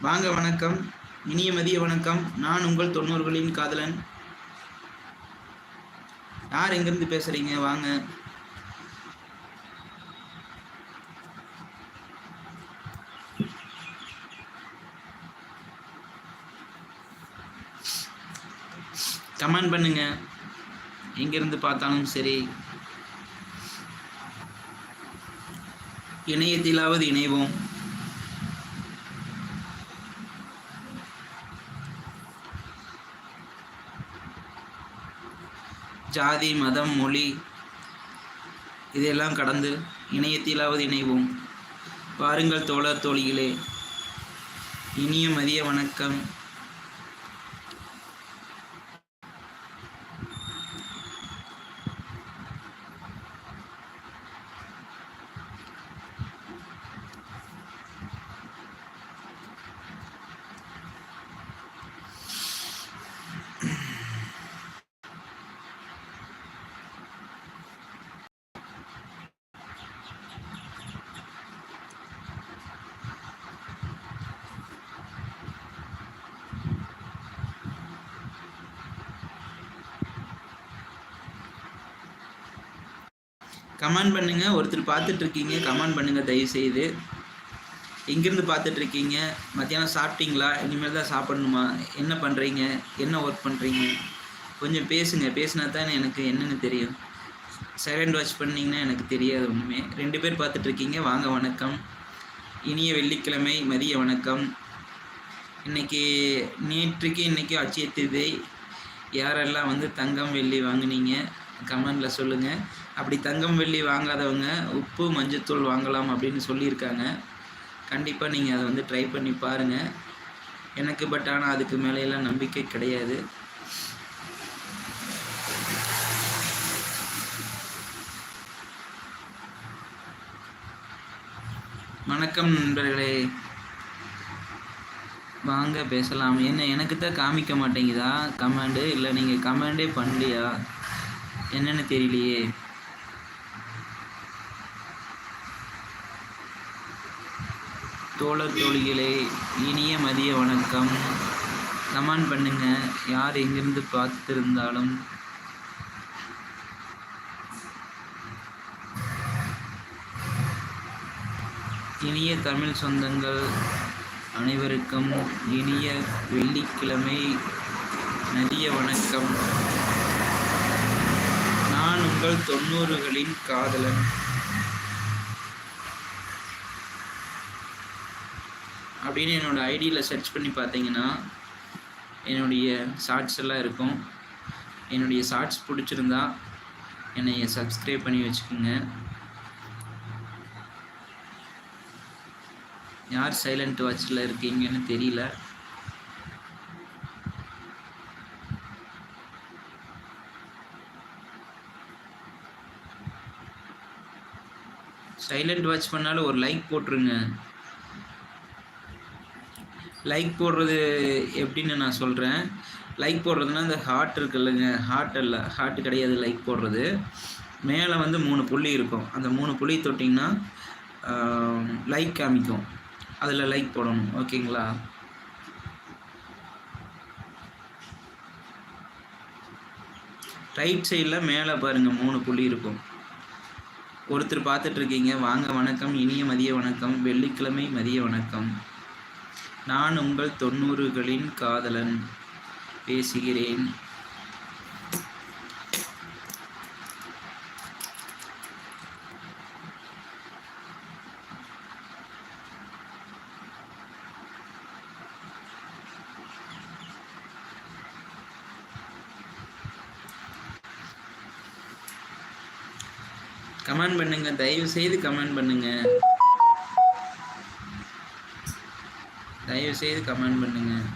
வாங்க வணக்கம். இனிய மதிய வணக்கம். நான் உங்கள் தொண்ணூறுகளின் காதலன். யார் எங்கேருந்து பேசுறீங்க? வாங்க. கமெண்ட் பண்ணுங்க. எங்கிருந்து பார்த்தாலும் சரி. இணையத்திலாவது இணைவோம். ஜாதி மதம் மொழி இதையெல்லாம் கடந்து இணையத்திலாவது இணைவோம். வாருங்கள் தோழர் தோழிகளே இனிய மதிய வணக்கம். கமெண்ட் பண்ணுங்க. ஒருத்தர் பார்த்துட்டு இருக்கீங்க கமெண்ட் பண்ணுங்க தயவு செய்து எங்கேருந்து பார்த்துட்டு இருக்கீங்க மத்தியானம் சாப்பிட்டீங்களா? இனிமேல் தான் சாப்பிடணுமா? என்ன பண்ணுறீங்க என்ன ஒர்க் பண்ணுறீங்க கொஞ்சம் பேசுங்க. பேசினா தான் எனக்கு என்னென்னு தெரியும். செகண்ட் வாட்ச் பண்ணிங்கன்னா எனக்கு தெரியாது ஒன்றுமே ரெண்டு பேர் பார்த்துட்ருக்கீங்க. வாங்க வணக்கம். இனிய வெள்ளிக்கிழமை மதிய வணக்கம். இன்னைக்கு நேற்றுக்கு இன்றைக்கி அச்சய தேதி யாரெல்லாம் வந்து தங்கம் வெள்ளி வாங்குனீங்க? கமெண்டில் சொல்லுங்கள் அப்படி தங்கம் வெள்ளி வாங்காதவங்க உப்பு மஞ்சத்தூள் வாங்கலாம் அப்படின்னு சொல்லியிருக்காங்க. கண்டிப்பாக நீங்கள் அதை வந்து ட்ரை பண்ணி பாருங்கள் எனக்கு பட் ஆனால் அதுக்கு மேலேயெல்லாம் நம்பிக்கை கிடையாது. வணக்கம் நண்பர்களே. வாங்க பேசலாம். என்ன எனக்கு தான் காமிக்க மாட்டேங்குதா? கமெண்டு? இல்லை நீங்கள் கமெண்டே பண்ணலையா? என்னென்னு தெரியலையே. தோழர் தோழிகளே இனிய மதிய வணக்கம். கமெண்ட் பண்ணுங்க யார் எங்கிருந்து பார்த்துருந்தாலும். இனிய தமிழ் சொந்தங்கள் அனைவருக்கும் இனிய வெள்ளிக்கிழமை மதிய வணக்கம். நான் உங்கள் தொண்ணூறுகளின் காதலன். அப்படின்னு என்னோடய ஐடியில் சர்ச் பண்ணி பார்த்தீங்கன்னா என்னுடைய ஷார்ட்ஸ் எல்லாம் இருக்கும். என்னுடைய ஷார்ட்ஸ் பிடிச்சிருந்தா என்னை சப்ஸ்கிரைப் பண்ணி வச்சுக்கோங்க. யார் சைலண்ட் வாட்சில் இருக்கீங்கன்னு தெரியல. சைலண்ட் வாட்ச் பண்ணாலும் ஒரு லைக் போட்டுருங்க. லைக் போடுறது எப்படின்னு நான் சொல்கிறேன் லைக் போடுறதுனா இந்த ஹார்ட் இருக்குல்லங்க. ஹார்ட் இல்லை ஹார்ட் கிடையாது லைக் போடுறது. மேலே வந்து மூணு புள்ளி இருக்கும். அந்த மூணு புள்ளி தொட்டிங்கன்னா லைக் காமிக்கும். அதில் லைக் போடணும். ஓகேங்களா? ரைட் சைடில் மேலே பாருங்கள் மூணு புள்ளி இருக்கும். ஒருத்தர் பார்த்துட்ருக்கீங்க வாங்க வணக்கம். இனிய மதிய வணக்கம். வெள்ளிக்கிழமை மதிய வணக்கம். நான் உங்கள் தொண்ணூறுகளின் காதலன். பேசுகிறேன். கமெண்ட் பண்ணுங்க. தயவு செய்து கமெண்ட் பண்ணுங்க. தயவு செய்து கமெண்ட் பண்ணுங்கள்